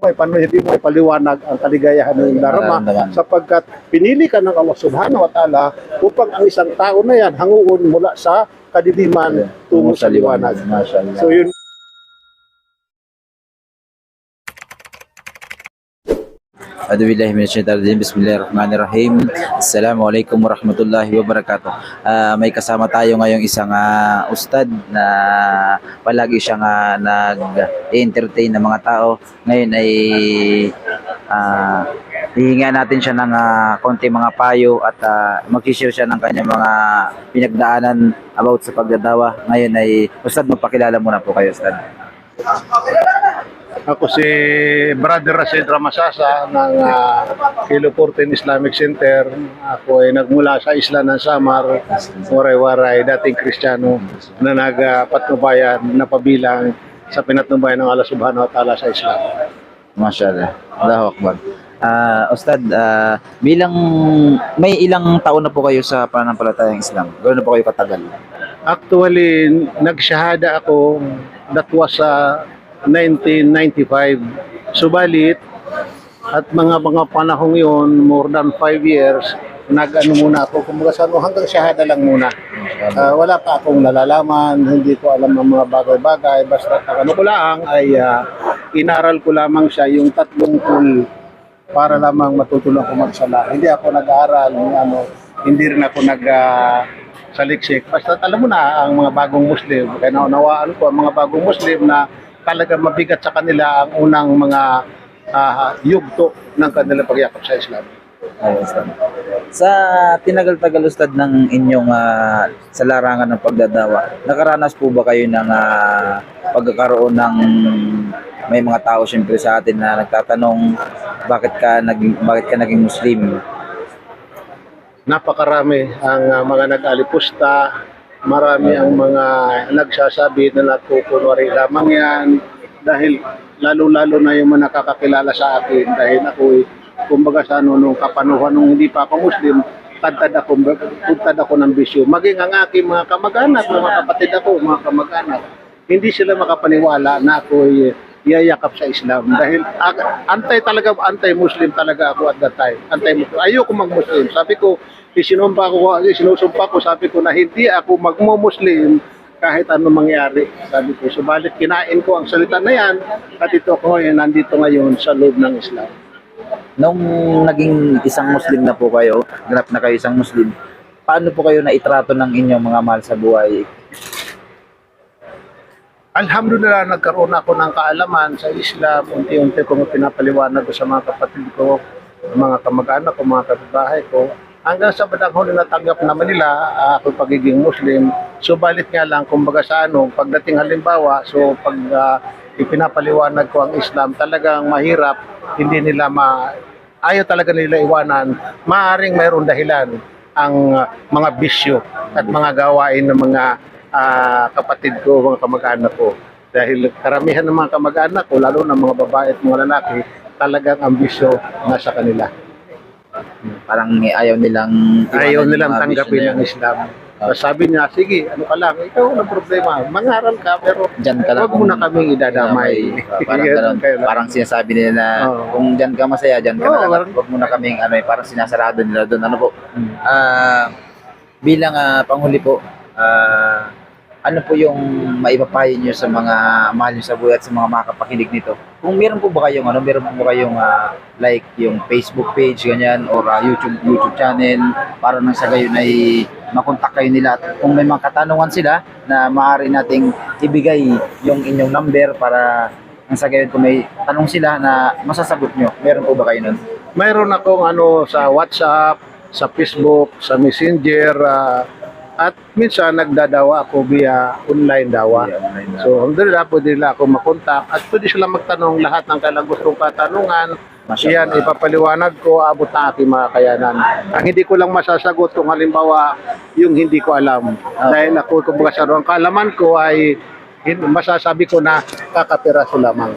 may paano hindi mo ipaliwanag ang kaligayahan ng darama sapagkat pinili ka ng Allah subhanahu wa ta'ala upang ang isang tao na yan hanguon mula sa kadiliman tungo sa liwanag. So yun A'udhu billahi minasyaitanir rajim. Bismillahirrahmanirrahim. Assalamualaikum warahmatullahi wabarakatuh. Ah, may kasama tayo ngayong isang ah, ustad na palagi siyang ah, nag-entertain ng mga tao. Ngayon ay ah, hihinga natin siya ng ah, konti mga payo at uh, mag-share siya ng kanyang mga pinagdaanan about sa pagdadawa. Ngayon ay ustad magpakilala muna po kayo ustad. Ako si Brother Rashid Ramasasa ng uh, Kilo 14 Islamic Center. Ako ay nagmula sa isla ng Samar, Waray-Waray, dating Kristiyano na nagpatnubayan, napabilang sa pinatnubayan ng Allah Subhanahu wa Ta'ala sa Islam. Mashallah. Allahu Akbar. Ah, Ustad, ah, bilang may ilang taon na po kayo sa pananampalatayang Islam? Gano'n na po kayo katagal? Actually, nagsyahada ako that was sa 1995. Subalit, at mga mga panahong yun, more than 5 years, nag-ano muna ako, kumbaga sa ano, hanggang syahada lang muna. Ah, wala pa akong nalalaman, hindi ko alam ang mga bagay-bagay, basta ano ko lang ay ah, inaral ko lamang siya yung tatlong tool para lamang matutulong ako magsala. Hindi ako nag-aaral, ano, hindi rin ako nag ah, saliksik. Basta alam mo na ang mga bagong Muslim, kaya naunawaan ko ang mga bagong Muslim na talaga mabigat sa kanila ang unang mga ah, yugto ng kanilang pagyakap sa Islam. Sa tinagal-tagal Ustad ng inyong ah, sa larangan ng pagdadawa, nakaranas po ba kayo ng ah, pagkakaroon ng may mga tao siyempre sa atin na nagtatanong bakit ka naging bakit ka naging Muslim? napakarami ang uh, mga nag-alipusta, marami ang mga nagsasabi na natukunwari lamang yan dahil lalo-lalo na yung mga nakakakilala sa akin dahil ako kumbaga sa ano, nung kapanuhan nung hindi pa ako Muslim, tantad ako, tantad ako ng bisyo. Maging ang aking mga kamag-anak, mga kapatid ako, mga kamag-anak, hindi sila makapaniwala na ako yayakap sa Islam. Dahil antay talaga anti-Muslim talaga ako at that time. anti-Muslim ayoko mag-Muslim. Sabi ko isinumpa ko sinusumpa ko. Sabi ko na hindi ako magmo-Muslim kahit ano mangyari. Sabi ko subalit kinain ko ang salita na yan at ito ko ngayon nandito ngayon sa loob ng Islam. Nung naging isang Muslim na po kayo, ganap na kayo isang Muslim, paano po kayo naitrato ng inyong mga mahal sa buhay? Alhamdulillah, nagkaroon ako ng kaalaman sa Islam. Unti-unti kong pinapaliwanag ko sa mga kapatid ko, mga kamag-anak ko, mga kapitbahay ko. Hanggang sa badang huli natanggap naman nila ah, ako pagiging Muslim. Subalit nga lang, kumbaga sa ano, pagdating halimbawa, so pag ah, ipinapaliwanag ko ang Islam, talagang mahirap, hindi nila ma... Ayaw talaga nila iwanan. Maaring mayroon dahilan ang ah, mga bisyo at mga gawain ng mga ah, kapatid ko, mga kamag-anak ko. Dahil karamihan ng mga kamag-anak ko, lalo na mga babae at mga lalaki, talagang ambisyo nasa kanila. Parang ayaw nilang Ayaw nilang tanggapin ang. Islam. So, sabi niya, sige, ano ka lang, ikaw walang problema, mangaral ka, pero Diyan ka lang. huwag mo na kaming idadamay. Ah, parang Ganun. Parang sinasabi nila na Oo. kung diyan ka masaya, diyan ka na lang. parang- Huwag mo na kaming ano, eh, parang sinasarado nila doon. Ano po? Hmm. Ah, bilang ah, panghuli po, ah, ano po yung maipapayo nyo sa mga mahal nyo sa buhay at sa mga makapakinig nito? Kung meron po ba kayong ano, meron po ba kayong ah, like yung Facebook page ganyan or ah, YouTube YouTube channel para nang sa gayon ay makontak kayo nila at kung may mga katanungan sila na maaari nating ibigay yung inyong number para nang sa gayon kung may tanong sila na masasagot nyo. Meron po ba kayo nun? Mayroon akong ano sa WhatsApp, sa Facebook, sa Messenger, ah, at minsan nagdadawa ako via online dawa. So, alhamdulillah, pwede nila ako makontak at pwede sila magtanong lahat ng kailang gustong katanungan. Mashallah. Yan, ipapaliwanag ko, abot ng aking mga kayanan. Ang hindi ko lang masasagot kung halimbawa yung hindi ko alam. Dahil ako, kumbaga sa ruang kaalaman ko ay masasabi ko na kakapiraso lamang.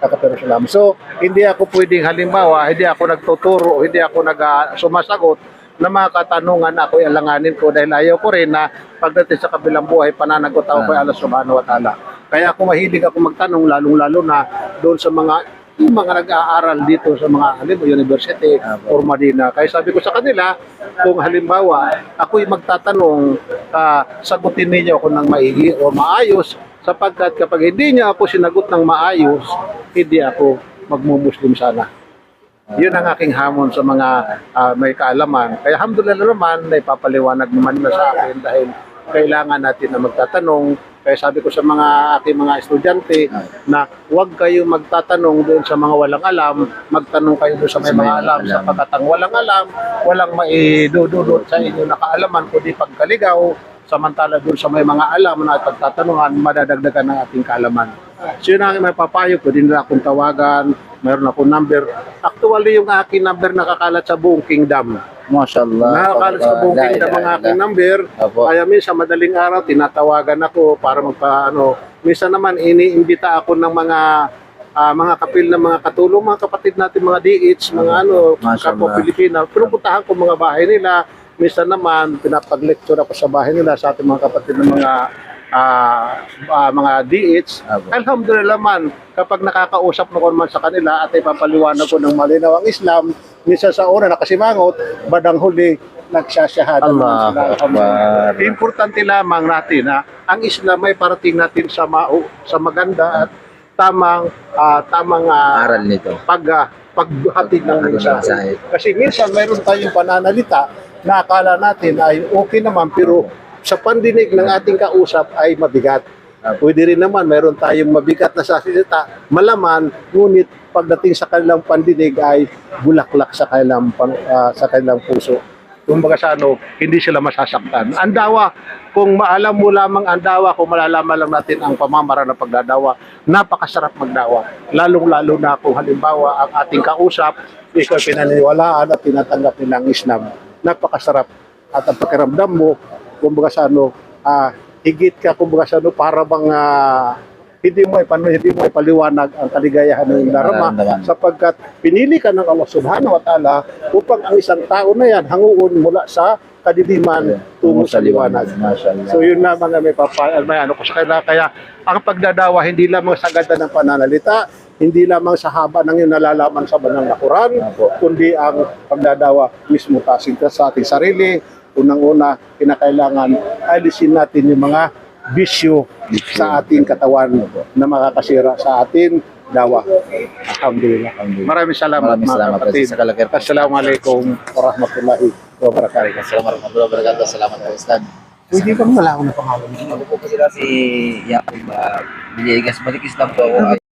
Kakapiraso lamang. So, hindi ako pwedeng halimbawa, hindi ako nagtuturo, hindi ako nag, ah, sumasagot na mga katanungan na ako alanganin ko dahil ayaw ko rin na pagdating sa kabilang buhay pananagot ako kay Allah subhanahu wa ta'ala. Kaya ako mahilig ako magtanong lalong-lalo na doon sa mga yung mga nag-aaral dito sa mga alim, university or Madina. Kaya sabi ko sa kanila, kung halimbawa ako'y magtatanong, ah, sagutin ninyo ako ng maigi o maayos sapagkat kapag hindi niya ako sinagot ng maayos, hindi ako magmumuslim sana. Yun ang aking hamon sa mga ah, may kaalaman. Kaya alhamdulillah naman, naipapaliwanag naman nila sa akin dahil kailangan natin na magtatanong. Kaya sabi ko sa mga aking mga estudyante na huwag kayo magtatanong doon sa mga walang alam, magtanong kayo doon sa may mga alam. alam. Sapagkat ang walang alam, walang maidudulot sa inyo na kaalaman, kundi pagkaligaw, samantala doon sa may mga alam na pagtatanungan, madadagdagan ng ating kaalaman. So yun ang may papayo ko, din nila akong tawagan, mayroon akong number. Actually, yung aking number nakakalat sa buong kingdom. Mashallah. Nakakalat sa buong kingdom ang aking number. Opo. Kaya minsan madaling araw, tinatawagan ako para magpa, ano, minsan naman iniimbita ako ng mga ah, mga kapil na mga katulong, mga kapatid natin, mga DH, mga ano, kapwa Pilipina. Pinuputahan ko mga bahay nila. Minsan naman, pinapag-lecture ako sa bahay nila sa ating mga kapatid ng mga ah, ah, mga DH. Alhamdulillah man, kapag nakakausap mo ko naman sa kanila at ipapaliwanag ko ng malinaw ang Islam, minsan sa una nakasimangot, badang huli, nagsasyahada naman Allahu sila. Akbar. Importante lamang natin na ang Islam ay parating natin sa mau, sa maganda at tamang ah, tamang ah, Aral nito. pag ah, paghatid ng. Mensahe. Kasi minsan mayroon tayong pananalita na akala natin ay okay naman pero sa pandinig ng ating kausap ay mabigat. Pwede rin naman mayroon tayong mabigat na sasalita, malaman, ngunit pagdating sa kanilang pandinig ay bulaklak sa kanilang ah, sa kanilang puso. Kumbaga sa ano, hindi sila masasaktan. Ang dawa, kung maalam mo lamang ang dawa, kung malalaman lang natin ang pamamara ng pagdadawa, napakasarap magdawa. Lalong-lalo na kung halimbawa ang ating kausap, ikaw pinaniniwalaan at tinatanggap nilang Islam. Napakasarap. At ang pakiramdam mo, kumbaga sa ano, ah, higit ka kumbaga sa ano, para bang ah, hindi mo ipano, hindi mo ipaliwanag ang kaligayahan ng darama sapagkat pinili ka ng Allah Subhanahu wa Ta'ala upang ang isang tao na yan hanguon mula sa kadiliman tungo sa liwanag. So yun lamang ang may papa, may ano ko sa kanila. Kaya ang pagdadawa hindi lamang sa ganda ng pananalita, hindi lamang sa haba ng yung nalalaman sa banal na Quran, kundi ang pagdadawa mismo tasing sa ating sarili. Unang-una, kinakailangan alisin natin yung mga bisyo sa ating katawan na makakasira sa ating dawa. Alhamdulillah. Alhamdulillah. Maraming salamat Maraming salamat kapatid. sa kalagay. Assalamualaikum warahmatullahi wabarakatuh. Assalamualaikum warahmatullahi wabarakatuh. Salamat po, Ustad. Pwede bang wala akong pangalan? Ako po sila si Yakub uh, Villegas. Malikis lang po ako.